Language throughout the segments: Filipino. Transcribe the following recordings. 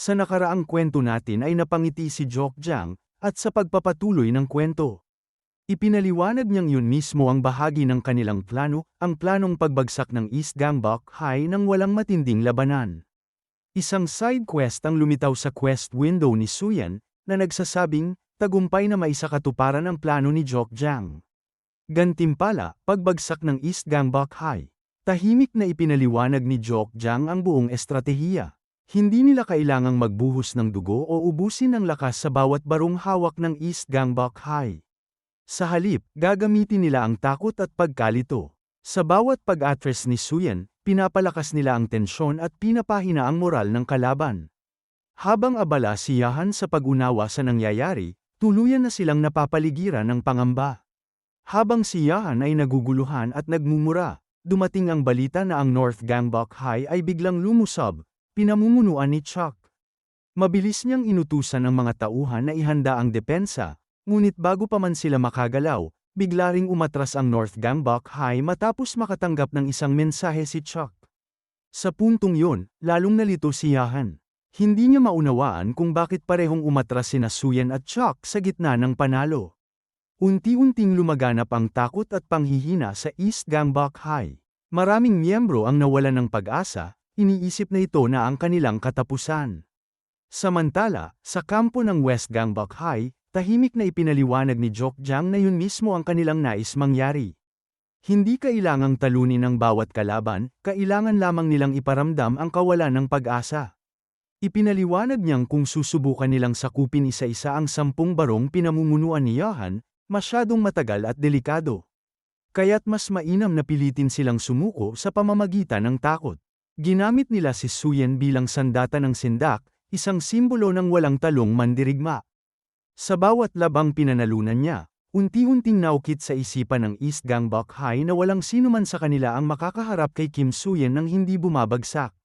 Sa nakaraang kwento natin ay napangiti si Jokjang, at sa pagpapatuloy ng kwento. Ipinaliwanag niyang yun mismo ang bahagi ng kanilang plano, ang planong pagbagsak ng East Gangbok High nang walang matinding labanan. Isang side quest ang lumitaw sa quest window ni Suyan, na nagsasabing, tagumpay na maisakatuparan ang plano ni Jokjang. Gantimpala, pagbagsak ng East Gangbok High. Tahimik na ipinaliwanag ni Jokjang ang buong estratehiya. Hindi nila kailangang magbuhos ng dugo o ubusin ng lakas sa bawat barong hawak ng East Gangbok High. Sa halip, gagamitin nila ang takot at pagkalito. Sa bawat pag-address ni Suyan, pinapalakas nila ang tensyon at pinapahina ang moral ng kalaban. Habang abala si Yahan sa pag-unawa sa nangyayari, tuluyan na silang napapaligiran ng pangamba. Habang si Yahan ay naguguluhan at nagmumura, dumating ang balita na ang North Gangbok High ay biglang lumusab, pinamumunuan ni Chuck. Mabilis niyang inutusan ang mga tauhan na ihanda ang depensa, ngunit bago pa man sila makagalaw, bigla ring umatras ang North Gangbok High matapos makatanggap ng isang mensahe si Chuck. Sa puntong yun, lalong nalito si Yahan. Hindi niya maunawaan kung bakit parehong umatras sina Suyan at Chuck sa gitna ng panalo. Unti-unting lumaganap ang takot at panghihina sa East Gangbok High. Maraming miyembro ang nawalan ng pag-asa, iniisip na ito na ang kanilang katapusan. Samantala, sa kampo ng West Gangbok High, tahimik na ipinaliwanag ni Jokjang na yun mismo ang kanilang nais mangyari. Hindi kailangang talunin ang bawat kalaban, kailangan lamang nilang iparamdam ang kawalan ng pag-asa. Ipinaliwanag niyang kung susubukan nilang sakupin isa-isa ang sampung barong pinamumunuan ni Yahan, masyadong matagal at delikado. Kaya't mas mainam na pilitin silang sumuko sa pamamagitan ng takot. Ginamit nila si Suyen bilang sandata ng sindak, isang simbolo ng walang talong mandirigma. Sa bawat labang pinanalunan niya, unti-unting naukit sa isipan ng East Gangbok High na walang sino man sa kanila ang makakaharap kay Kim Suyen nang hindi bumabagsak.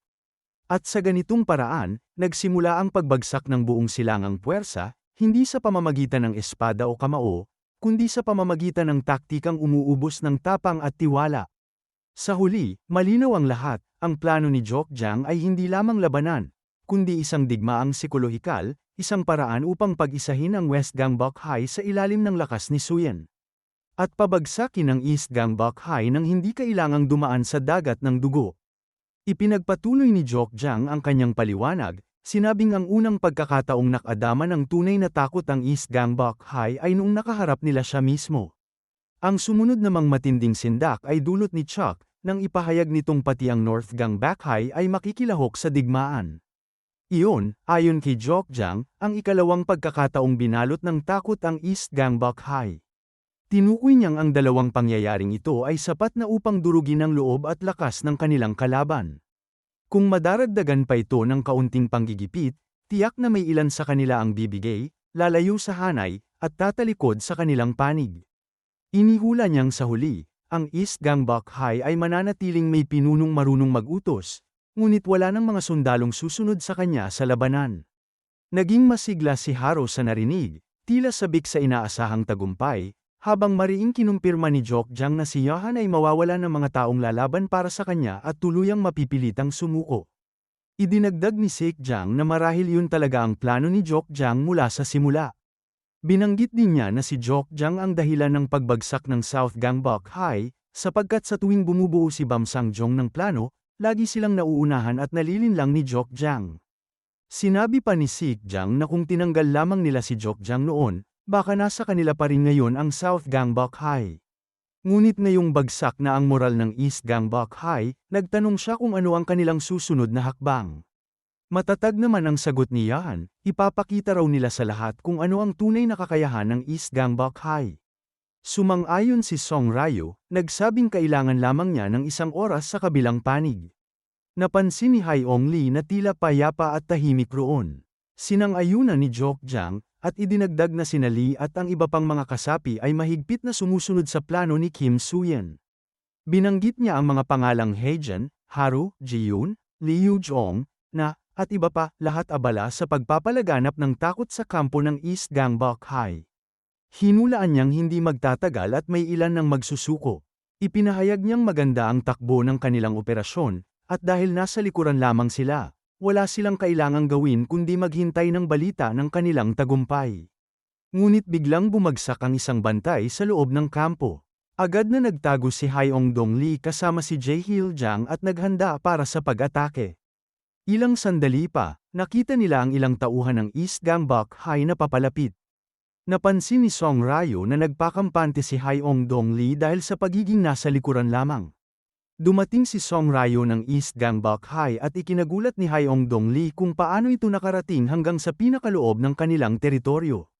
At sa ganitong paraan, nagsimula ang pagbagsak ng buong silangang puwersa, hindi sa pamamagitan ng espada o kamao, kundi sa pamamagitan ng taktikang umuubos ng tapang at tiwala. Sa huli, malinaw ang lahat, ang plano ni Jokjang ay hindi lamang labanan, kundi isang digmaang psikolohikal, isang paraan upang pag-isahin ang West Gangbok High sa ilalim ng lakas ni Suyen. At pabagsakin ang East Gangbok High nang hindi kailangang dumaan sa dagat ng dugo. Ipinagpatuloy ni Jokjang ang kanyang paliwanag, sinabing ang unang pagkakataong nakadama ng tunay na takot ang East Gangbok High ay noong nakaharap nila siya mismo. Ang sumunod namang matinding sindak ay dulot ni Chuck, nang ipahayag nitong pati ang North Gangbok High ay makikilahok sa digmaan. Iyon, ayon kay Jokjang, ang ikalawang pagkakataong binalot ng takot ang East Gangbok High. Tinukoy niyang ang dalawang pangyayaring ito ay sapat na upang durugin ang loob at lakas ng kanilang kalaban. Kung madaragdagan pa ito ng kaunting panggigipit, tiyak na may ilan sa kanila ang bibigay, lalayo sa hanay, at tatalikod sa kanilang panig. Inihula niyang sa huli, ang East Gangbok High ay mananatiling may pinunong marunong magutos, ngunit wala ng mga sundalong susunod sa kanya sa labanan. Naging masigla si Haro sa narinig, tila sabik sa inaasahang tagumpay, habang mariing kinumpirma ni Jokjang na si Yahan ay mawawala ng mga taong lalaban para sa kanya at tuluyang mapipilitang sumuko. Idinagdag ni Sekjang na marahil yun talaga ang plano ni Jokjang mula sa simula. Binanggit din niya na si Jokjang ang dahilan ng pagbagsak ng South Gangbok High, sapagkat sa tuwing bumubuo si Bam Sangjong ng plano, lagi silang nauunahan at nalilinlang ni Jokjang. Sinabi pa ni Sikjang na kung tinanggal lamang nila si Jokjang noon, Baka nasa kanila pa rin ngayon ang South Gangbok High. Ngunit ngayong bagsak na ang moral ng East Gangbok High, nagtanong siya kung ano ang kanilang susunod na hakbang. Matatag naman ang sagot ni Yan, ipapakita raw nila sa lahat kung ano ang tunay na kakayahan ng East Gangbok High. Sumang-ayon si Song Ryo, nagsabing kailangan lamang niya ng isang oras sa kabilang panig. Napansin ni Hai Ong Lee na tila payapa at tahimik roon. Sinang-ayunan ni Jokjang, at idinagdag na sina Lee at ang iba pang mga kasapi ay mahigpit na sumusunod sa plano ni Kim Suyen. Binanggit niya ang mga pangalang Heijun, Haru, Jiyun, Liu Zhong, na, at iba pa, lahat abala sa pagpapalaganap ng takot sa kampo ng East Gangbok High. Hinulaan niyang hindi magtatagal at may ilan ng magsusuko. Ipinahayag niyang maganda ang takbo ng kanilang operasyon, at dahil nasa likuran lamang sila, wala silang kailangang gawin kundi maghintay ng balita ng kanilang tagumpay. Ngunit biglang bumagsak ang isang bantay sa loob ng kampo. Agad na nagtago si Hyong Dong Lee kasama si Jae Hil Jang at naghanda para sa pag-atake. Ilang sandali pa, nakita nila ang ilang tauhan ng East Gangbok High na papalapit. Napansin ni Song Ryo na nagpakampante si Hyong Dong Lee dahil sa pagiging nasa likuran lamang. Dumating si Song Ryo ng East Gangbok High at ikinagulat ni Hyong Dong Lee kung paano ito nakarating hanggang sa pinakaloob ng kanilang teritoryo.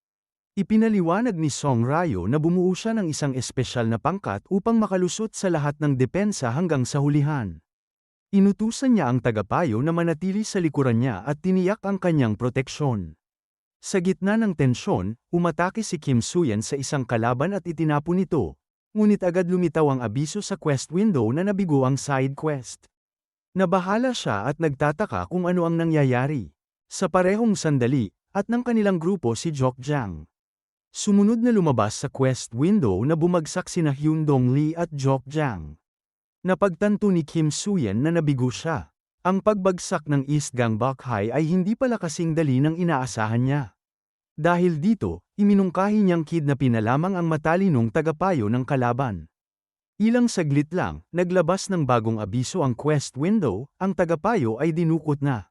Ipinaliwanag ni Song Ryo na bumuo siya ng isang espesyal na pangkat upang makalusot sa lahat ng depensa hanggang sa hulihan. Inutusan niya ang tagapayo na manatili sa likuran niya at tiniyak ang kanyang proteksyon. Sa gitna ng tensyon, umatake si Kim Suyan sa isang kalaban at itinapon ito, ngunit agad lumitaw ang abiso sa quest window na nabigo ang side quest. Nabahala siya at nagtataka kung ano ang nangyayari. Sa parehong sandali, at ng kanilang grupo si Jok Jang. Sumunod na lumabas sa quest window na bumagsak sina Hyun Dong Lee at Jok Jang. Napagtanto ni Kim Suyen na nabigo siya. Ang pagbagsak ng East Gangbok High ay hindi pala kasing dali ng inaasahan niya. Dahil dito, iminungkahi niyang kidnapin na lamang ang matalinong tagapayo ng kalaban. Ilang saglit lang, naglabas ng bagong abiso ang quest window, ang tagapayo ay dinukot na.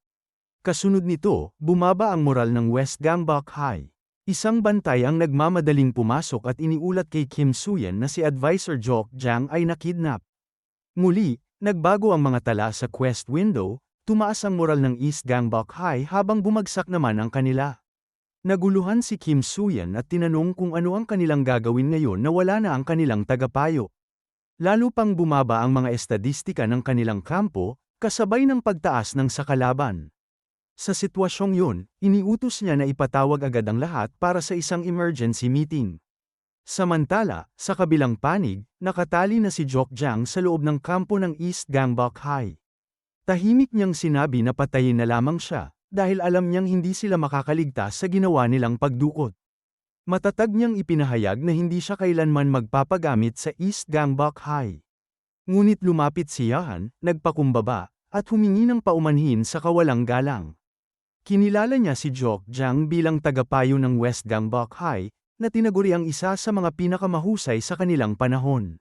Kasunod nito, bumaba ang moral ng West Gangbok High. Isang bantay ang nagmamadaling pumasok at iniulat kay Kim Suyen na si Advisor Jok Jang ay nakidnap. Muli, nagbago ang mga tala sa quest window, tumaas ang moral ng East Gangbok High habang bumagsak naman ang kanila. Naguluhan si Kim Suyen at tinanong kung ano ang kanilang gagawin ngayon na wala na ang kanilang tagapayo. Lalo pang bumaba ang mga estadistika ng kanilang kampo, kasabay ng pagtaas ng sakalaban. Sa sitwasyong yun, iniutos niya na ipatawag agad ang lahat para sa isang emergency meeting. Samantala, sa kabilang panig, nakatali na si Jok Jang sa loob ng kampo ng East Gangbok High. Tahimik niyang sinabi na patayin na lamang siya, dahil alam niyang hindi sila makakaligtas sa ginawa nilang pagdukot. Matatag niyang ipinahayag na hindi siya kailanman magpapagamit sa East Gangbok High. Ngunit lumapit si Yahan, nagpakumbaba, at humingi ng paumanhin sa kawalang galang. Kinilala niya si Jok Jang bilang tagapayo ng West Gangbok High, na tinaguri ang isa sa mga pinakamahusay sa kanilang panahon.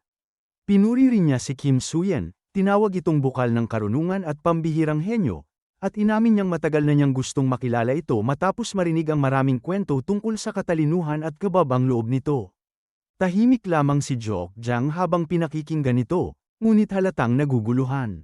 Pinuri rin niya si Kim Suyen, tinawag itong bukal ng karunungan at pambihirang henyo, at inamin niyang matagal na niyang gustong makilala ito matapos marinig ang maraming kwento tungkol sa katalinuhan at kababang loob nito. Tahimik lamang si Jok Jang habang pinakikinggan ito, ngunit halatang naguguluhan.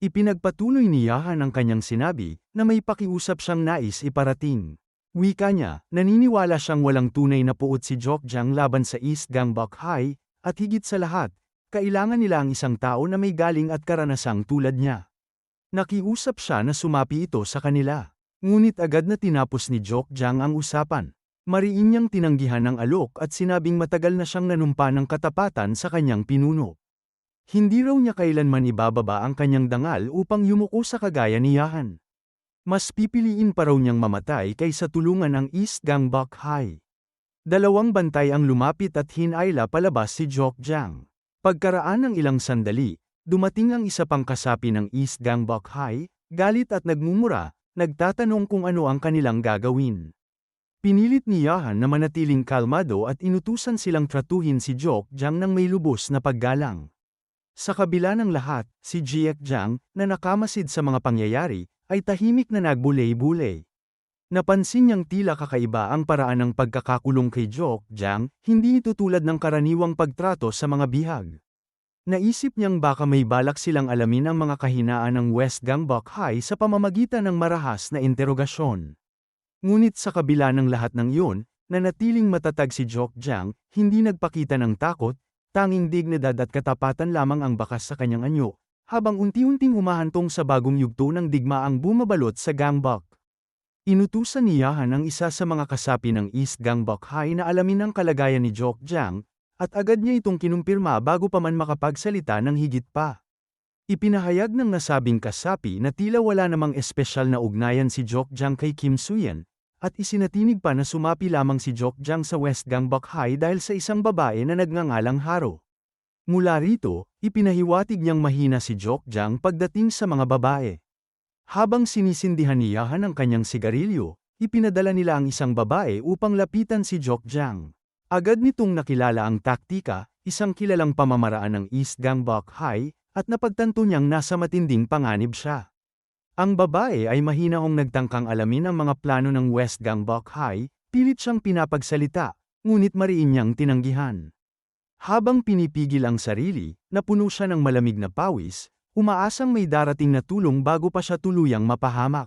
Ipinagpatuloy ni Yahan ang kanyang sinabi, na may pakiusap siyang nais iparating. Wika niya, naniniwala siyang walang tunay na puot si Jokjang laban sa East Gangbok High, at higit sa lahat, kailangan nila ang isang tao na may galing at karanasang tulad niya. Nakiusap siya na sumapi ito sa kanila. Ngunit agad na tinapos ni Jokjang ang usapan. Mariin niyang tinanggihan ang alok at sinabing matagal na siyang nanumpa ng katapatan sa kanyang pinuno. Hindi raw niya kailanman ibababa ang kanyang dangal upang yumuko sa kagaya ni Yahan. Mas pipiliin pa raw niyang mamatay kaysa tulungan ang East Gangbok High. Dalawang bantay ang lumapit at hinayla palabas si Jok Jang. Pagkaraan ng ilang sandali, dumating ang isa pang kasapi ng East Gangbok High, galit at nagmumura, nagtatanong kung ano ang kanilang gagawin. Pinilit ni Yahan na manatiling kalmado at inutusan silang tratuhin si Jok Jang ng may lubos na paggalang. Sa kabila ng lahat, si Jiek Jiang, na nakamasid sa mga pangyayari, ay tahimik na nagbulay-bulay. Napansin niyang tila kakaiba ang paraan ng pagkakakulong kay Jok Jiang, hindi ito tulad ng karaniwang pagtrato sa mga bihag. Naisip niyang baka may balak silang alamin ang mga kahinaan ng West Gangbok High sa pamamagitan ng marahas na interogasyon. Ngunit sa kabila ng lahat ng iyon, nanatiling matatag si Jok Jiang, hindi nagpakita ng takot, Tanging dignidad at katapatan lamang ang bakas sa kanyang anyo, habang unti-unting humahantong sa bagong yugto ng digmaang bumabalot sa Gangbok. Inutusan ni Yahan ang isa sa mga kasapi ng East Gangbok High na alamin ang kalagayan ni Jok Jang, at agad niya itong kinumpirma bago pa man makapagsalita ng higit pa. Ipinahayag ng nasabing kasapi na tila wala namang espesyal na ugnayan si Jok Jang kay Kim Suyen, at isinatinig pa na sumapi lamang si Jokjang sa West Gangbok High dahil sa isang babae na nagngangalang Haro. Mula rito, ipinahiwatig niyang mahina si Jokjang pagdating sa mga babae. Habang sinisindihan ni Yahan ang kanyang sigarilyo, ipinadala nila ang isang babae upang lapitan si Jokjang. Agad nitong nakilala ang taktika, isang kilalang pamamaraan ng East Gangbok High, at napagtanto niyang nasa matinding panganib siya. Ang babae ay mahinahong nagtangkang alamin ang mga plano ng West Gangbok High, pilit siyang pinapagsalita, ngunit mariin niyang tinanggihan. Habang pinipigil ang sarili, napuno siya ng malamig na pawis, umaasang may darating na tulong bago pa siya tuluyang mapahamak.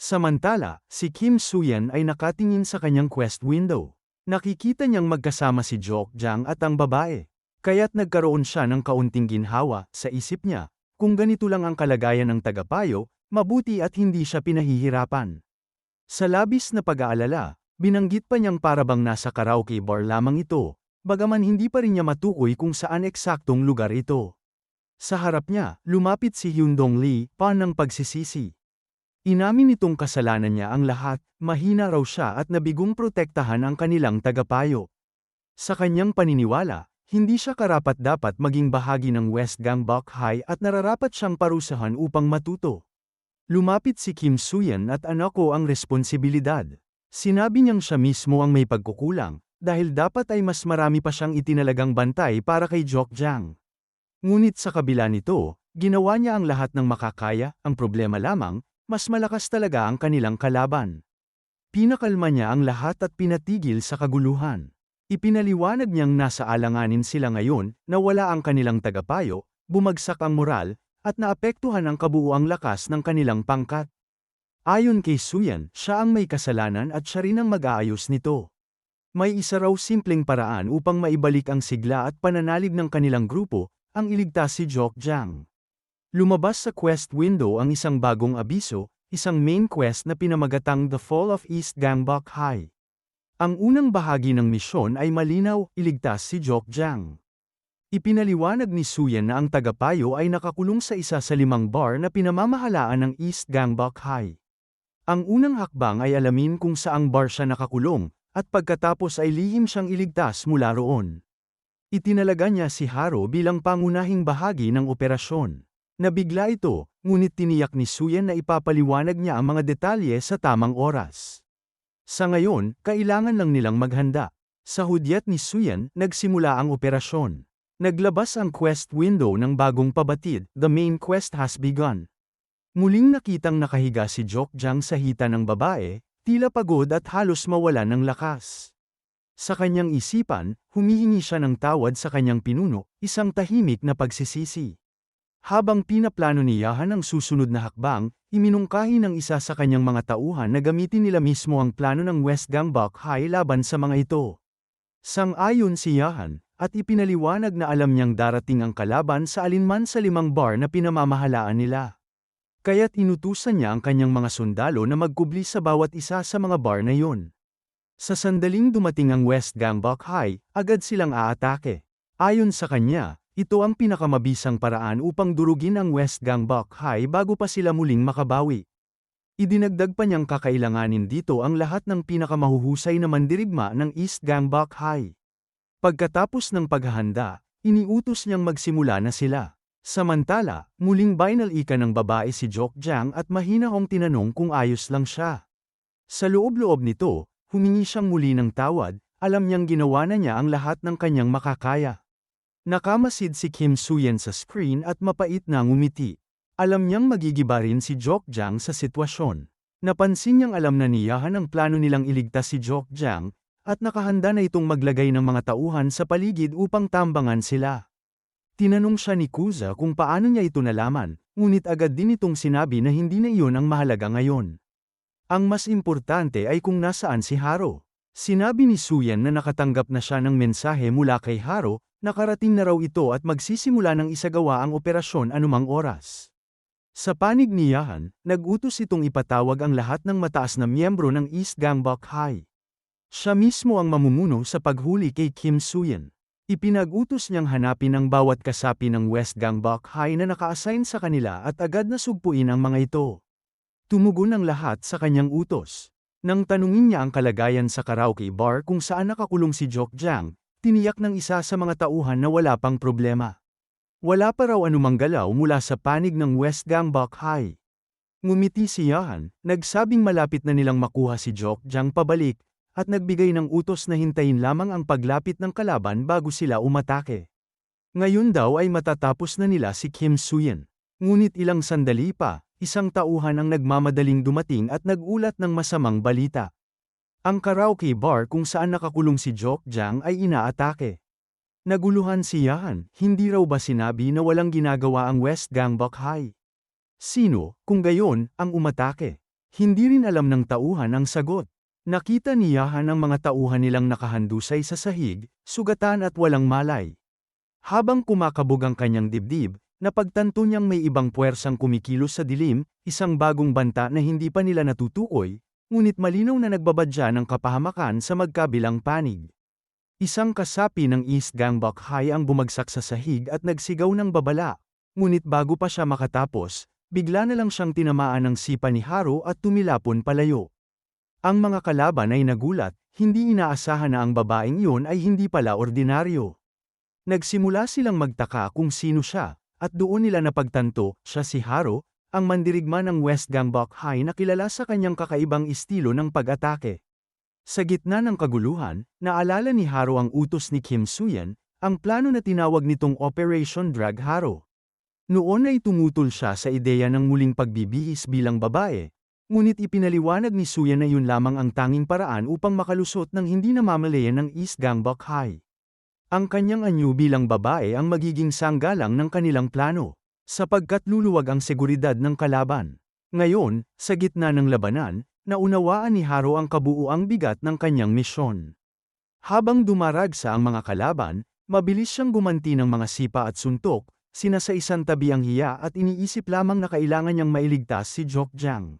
Samantala, si Kim Suyan ay nakatingin sa kanyang quest window. Nakikita niyang magkasama si Jok Jang at ang babae. Kaya't nagkaroon siya ng kaunting ginhawa sa isip niya, kung ganito lang ang kalagayan ng tagapayo, mabuti at hindi siya pinahihirapan. Sa labis na pag-aalala, binanggit pa niyang parabang nasa karaoke bar lamang ito, bagaman hindi pa rin niya matukoy kung saan eksaktong lugar ito. Sa harap niya, lumapit si Hyundong Lee, pa ng pagsisisi. Inamin nitong kasalanan niya ang lahat, mahina raw siya at nabigong protektahan ang kanilang tagapayo. Sa kanyang paniniwala, hindi siya karapat-dapat maging bahagi ng West Gangbok High at nararapat siyang parusahan upang matuto. Lumapit si Kim Suyan at anak ko ang responsibilidad. Sinabi niyang siya mismo ang may pagkukulang, dahil dapat ay mas marami pa siyang itinalagang bantay para kay Jok Jang. Ngunit sa kabila nito, ginawa niya ang lahat ng makakaya, ang problema lamang, mas malakas talaga ang kanilang kalaban. Pinakalma niya ang lahat at pinatigil sa kaguluhan. Ipinaliwanag niyang nasa alanganin sila ngayon, na wala ang kanilang tagapayo, bumagsak ang moral, at naapektuhan ang kabuuang lakas ng kanilang pangkat. Ayon kay Suyan, siya ang may kasalanan at siya rin ang mag-aayos nito. May isa raw simpleng paraan upang maibalik ang sigla at pananalig ng kanilang grupo, ang iligtas si Jok Jang. Lumabas sa quest window ang isang bagong abiso, isang main quest na pinamagatang The Fall of East Gangbok High. Ang unang bahagi ng misyon ay malinaw, iligtas si Jok Jang. Ipinaliwanag ni Suyan na ang tagapayo ay nakakulong sa isa sa limang bar na pinamamahalaan ng East Gangbok High. Ang unang hakbang ay alamin kung saang bar siya nakakulong, at pagkatapos ay lihim siyang iligtas mula roon. Itinalaga niya si Haro bilang pangunahing bahagi ng operasyon. Nabigla ito, ngunit tiniyak ni Suyan na ipapaliwanag niya ang mga detalye sa tamang oras. Sa ngayon, kailangan lang nilang maghanda. Sa hudyat ni Suyan, nagsimula ang operasyon. Naglabas ang quest window ng bagong pabatid, the main quest has begun. Muling nakitang nakahiga si Jok Jang sa hita ng babae, tila pagod at halos mawalan ng lakas. Sa kanyang isipan, humihingi siya ng tawad sa kanyang pinuno, isang tahimik na pagsisisi. Habang pinaplano ni Yahan ang susunod na hakbang, iminungkahi ng isa sa kanyang mga tauhan na gamitin nila mismo ang plano ng West Gangbok High laban sa mga ito. Sang-ayon si Yahan, at ipinaliwanag na alam niyang darating ang kalaban sa alinman sa limang bar na pinamamahalaan nila. Kaya't inutusan niya ang kanyang mga sundalo na magkubli sa bawat isa sa mga bar na yun. Sa sandaling dumating ang West Gangbok High, agad silang aatake. Ayon sa kanya, ito ang pinakamabisang paraan upang durugin ang West Gangbok High bago pa sila muling makabawi. Idinagdag pa niyang kakailanganin dito ang lahat ng pinakamahuhusay na mandirigma ng East Gangbok High. Pagkatapos ng paghahanda, iniutos niyang magsimula na sila. Samantala, muling binalika ng babae si Jok Jang at mahinahong tinanong kung ayos lang siya. Sa loob-loob nito, humingi siyang muli ng tawad, alam niyang ginawa na niya ang lahat ng kanyang makakaya. Nakamasid si Kim Suyen sa screen at mapait na ngumiti. Alam niyang magigiba rin si Jok Jang sa sitwasyon. Napansin niyang alam na niyahan ang plano nilang iligtas si Jok Jang, at nakahanda na itong maglagay ng mga tauhan sa paligid upang tambangan sila. Tinanong siya ni Kuza kung paano niya ito nalaman, ngunit agad din itong sinabi na hindi na iyon ang mahalaga ngayon. Ang mas importante ay kung nasaan si Haro. Sinabi ni Suyan na nakatanggap na siya ng mensahe mula kay Haro, Nakarating na raw ito at magsisimula ng isagawa ang operasyon anumang oras. Sa panig ni Yahan, nag-utos itong ipatawag ang lahat ng mataas na miyembro ng East Gangbok High. Siya mismo ang mamumuno sa paghuli kay Kim Suyan. Ipinag-utos niyang hanapin ang bawat kasapi ng West Gangbok High na naka-assign sa kanila at agad na sugpuin ang mga ito. Tumugon ang lahat sa kanyang utos. Nang tanungin niya ang kalagayan sa karaoke bar kung saan nakakulong si Jok Jang, Tiniyak ng isa sa mga tauhan na wala pang problema. Wala pa raw anumang galaw mula sa panig ng West Gangbok High. Ngumiti si Yahan, nagsabing malapit na nilang makuha si Jokjang pabalik, at nagbigay ng utos na hintayin lamang ang paglapit ng kalaban bago sila umatake. Ngayon daw ay matatapos na nila si Kim Suyen. Ngunit ilang sandali pa, isang tauhan ang nagmamadaling dumating at nagulat ng masamang balita. Ang karaoke bar kung saan nakakulong si Jokjang ay inaatake. Naguluhan si Yahan, hindi raw ba sinabi na walang ginagawa ang West Gangbuk High? Sino, kung gayon, ang umatake? Hindi rin alam ng tauhan ang sagot. Nakita ni Yahan ang mga tauhan nilang nakahandusay sa sahig, sugatan at walang malay. Habang kumakabog ang kanyang dibdib, napagtanto niyang may ibang puwersang kumikilos sa dilim, isang bagong banta na hindi pa nila natutukoy, ngunit malinaw na nagbabadya ng kapahamakan sa magkabilang panig. Isang kasapi ng East Gangbuk High ang bumagsak sa sahig at nagsigaw ng babala, ngunit bago pa siya makatapos, bigla na lang siyang tinamaan ng sipa ni Haro at tumilapon palayo. Ang mga kalaban ay nagulat, hindi inaasahan na ang babaeng iyon ay hindi pala ordinaryo. Nagsimula silang magtaka kung sino siya, at doon nila napagtanto, siya si Haro, ang mandirigma ng West Gangbuk High na kilala sa kanyang kakaibang estilo ng pag-atake. Sa gitna ng kaguluhan, naalala ni Haro ang utos ni Kim Suyan, ang plano na tinawag nitong Operation Drag Haro. Noon ay tumutol siya sa ideya ng muling pagbibihis bilang babae, ngunit ipinaliwanag ni Suya na yun lamang ang tanging paraan upang makalusot ng hindi namamalayan ng East Gangbuk High. Ang kanyang anyo bilang babae ang magiging sanggalang ng kanilang plano, sapagkat luluwag ang seguridad ng kalaban. Ngayon, sa gitna ng labanan, naunawaan ni Haro ang kabuuang bigat ng kanyang misyon. Habang dumaragsa ang mga kalaban, mabilis siyang gumanti ng mga sipa at suntok, sinasa isang tabi ang hiya at iniisip lamang na kailangan niyang mailigtas si Jokjang.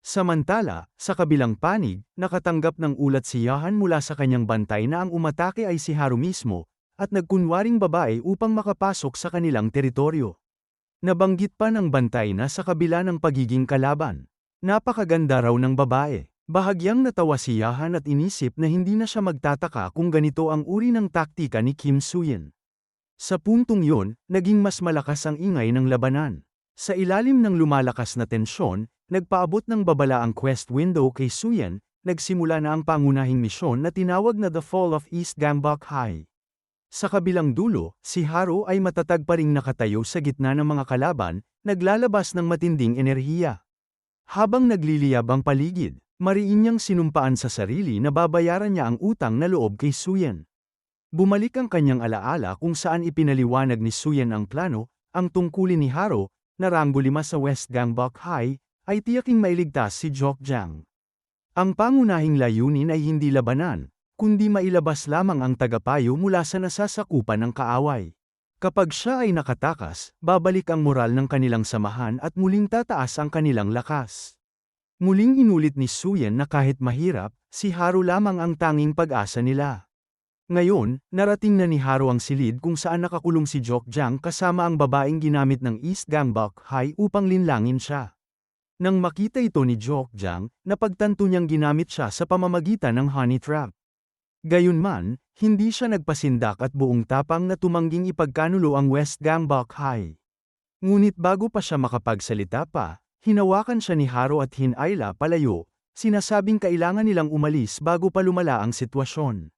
Samantala, sa kabilang panig, nakatanggap ng ulat si Yahan mula sa kanyang bantay na ang umatake ay si Haru mismo, at nagkunwaring babae upang makapasok sa kanilang teritoryo. Nabanggit pa ng bantay na sa kabila ng pagiging kalaban. Napakaganda raw ng babae. Bahagyang natawa si Yahan at inisip na hindi na siya magtataka kung ganito ang uri ng taktika ni Kim Suyin. Sa puntong yun, naging mas malakas ang ingay ng labanan. Sa ilalim ng lumalakas na tensyon, nagpaabot ng babala ang quest window kay Suyan, nagsimula na ang pangunahing misyon na tinawag na The Fall of East Gangbuk High. Sa kabilang dulo, si Haro ay matatag pa ring nakatayo sa gitna ng mga kalaban, naglalabas ng matinding enerhiya. Habang nagliliyab ang paligid, mariin niyang sinumpaan sa sarili na babayaran niya ang utang na loob kay Suyan. Bumalik ang kanyang alaala kung saan ipinaliwanag ni Suyan ang plano, ang tungkulin ni Haro, na Rango 5 sa West Gangbuk High, ay tiyaking mailigtas si Jokjang. Ang pangunahing layunin ay hindi labanan, kundi mailabas lamang ang tagapayo mula sa nasasakupan ng kaaway. Kapag siya ay nakatakas, babalik ang moral ng kanilang samahan at muling tataas ang kanilang lakas. Muling inulit ni Suyen na kahit mahirap, si Haru lamang ang tanging pag-asa nila. Ngayon, narating na ni Haro ang silid kung saan nakakulong si Jokjang kasama ang babaeng ginamit ng East Gangbuk High upang linlangin siya. Nang makita ito ni Jokjang, napagtanto niyang ginamit siya sa pamamagitan ng honey trap. Gayunman, hindi siya nagpasindak at buong tapang na tumangging ipagkanulo ang West Gangbuk High. Ngunit bago pa siya makapagsalita pa, hinawakan siya ni Haro at Hinayla palayo, sinasabing kailangan nilang umalis bago pa lumala ang sitwasyon.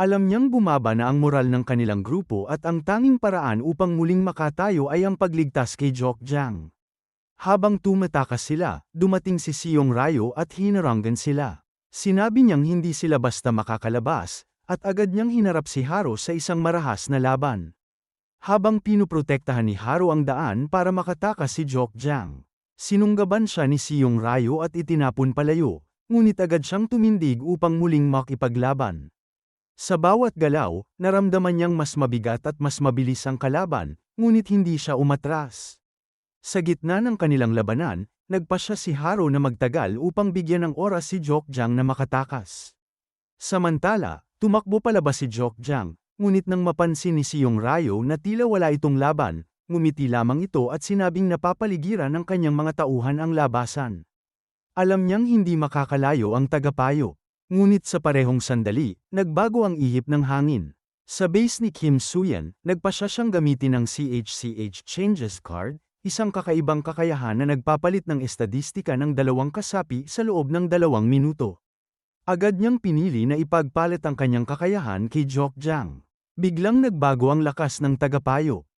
Alam niyang bumaba na ang moral ng kanilang grupo at ang tanging paraan upang muling makatayo ay ang pagligtas kay Jokjang. Habang tumatakas sila, dumating si Siyong Rayo at hinarangan sila. Sinabi niyang hindi sila basta makakalabas, at agad niyang hinarap si Haro sa isang marahas na laban. Habang pinuprotektahan ni Haro ang daan para makatakas si Jokjang. Sinunggaban siya ni Siyong Rayo at itinapon palayo, ngunit agad siyang tumindig upang muling makipaglaban. Sa bawat galaw, naramdaman niyang mas mabigat at mas mabilis ang kalaban, ngunit hindi siya umatras. Sa gitna ng kanilang labanan, nagpa siya si Haro na magtagal upang bigyan ng oras si Jokjang na makatakas. Samantala, tumakbo palabas si Jokjang, ngunit nang mapansin ni Siyong Rayo na tila wala itong laban, ngumiti lamang ito at sinabing napapaligiran ng kanyang mga tauhan ang labasan. Alam niyang hindi makakalayo ang tagapayo. Ngunit sa parehong sandali, nagbago ang ihip ng hangin. Sa base ni Kim Suyan, nagpasya siyang gamitin ang CHCH Changes card, Isang kakaibang kakayahan na nagpapalit ng estadistika ng dalawang kasapi sa loob ng dalawang minuto. Agad niyang pinili na ipagpalit ang kanyang kakayahan kay Jokjang. Biglang nagbago ang lakas ng tagapayo.